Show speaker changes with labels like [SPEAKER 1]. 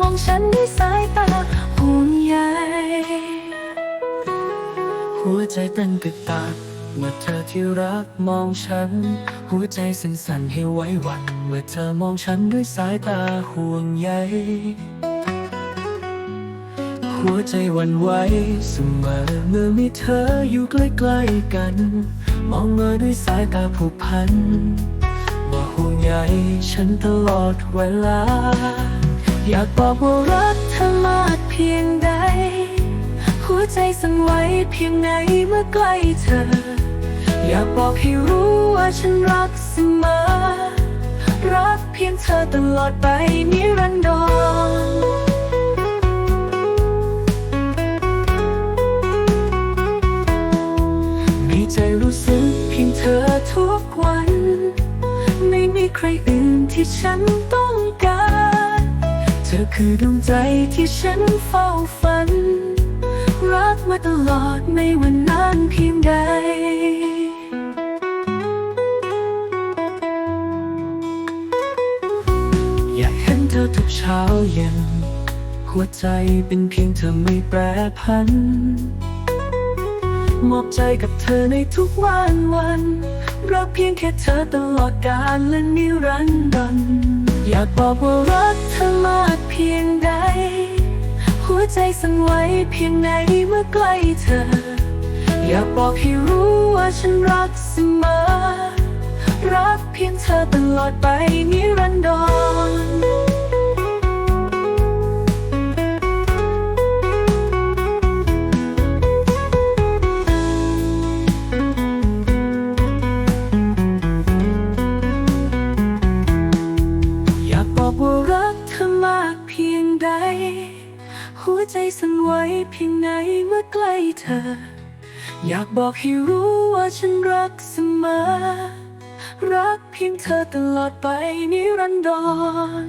[SPEAKER 1] มองฉันด้วยสายตาห่วงใย
[SPEAKER 2] หัวใจเต้นตึกตักเมื่อเธอที่รักมองฉัน หัวใจสั่นๆให้ไว้หวันเมื่อเธอมองฉันด้วยสายตาห่วงใยหัวใจวันไหวเสมอเมื่อมีเธออยู่ใกล้ๆกัน มองมาด้วยสายตาผูกพัน ว่าห่วงใยฉันตลอดเวลา
[SPEAKER 1] อยากบอกว่ารักเธอมากเพียงใด หัวใจสั่นไหวเพียงไหนเมื่อใกล้เธอ อยากบอกให้รู้ว่าฉันรักเสมอ รักเพียงเธอตลอดไปนิรันดร
[SPEAKER 2] มีใจรู้สึก
[SPEAKER 1] เพียงเธอทุกวัน ไม่มีใครอื่นที่ฉันต้องการ ธอคือดวงใจที่ฉันเฝ้าฝัน รักมาตลอดไม่ว่านานเพียงใด
[SPEAKER 2] อยากเห็นเธอทุกเช้าเย็น หัวใจเป็นเพียงเธอไม่แปรพันมอบใจกับเธอในทุกวันวัน รักเพียงแค่เธอตลอดกาลและนิรันดร อยากบอกว่ารักเธอมากเพียงใด
[SPEAKER 1] หัวใจสั่นไหวเพียงไหนเมื่อใกล้เธอ อยากบอกให้รู้ว่าฉันรักเสมอ รักเพียงเธอตลอดไปนิรันดร หัวใจสั่นไหวเพียงไหนเมื่อใกล้เธอ อยากบอกให้รู้ว่าฉันรักเสมอ รักเพียงเธอตลอดไปนิรันดร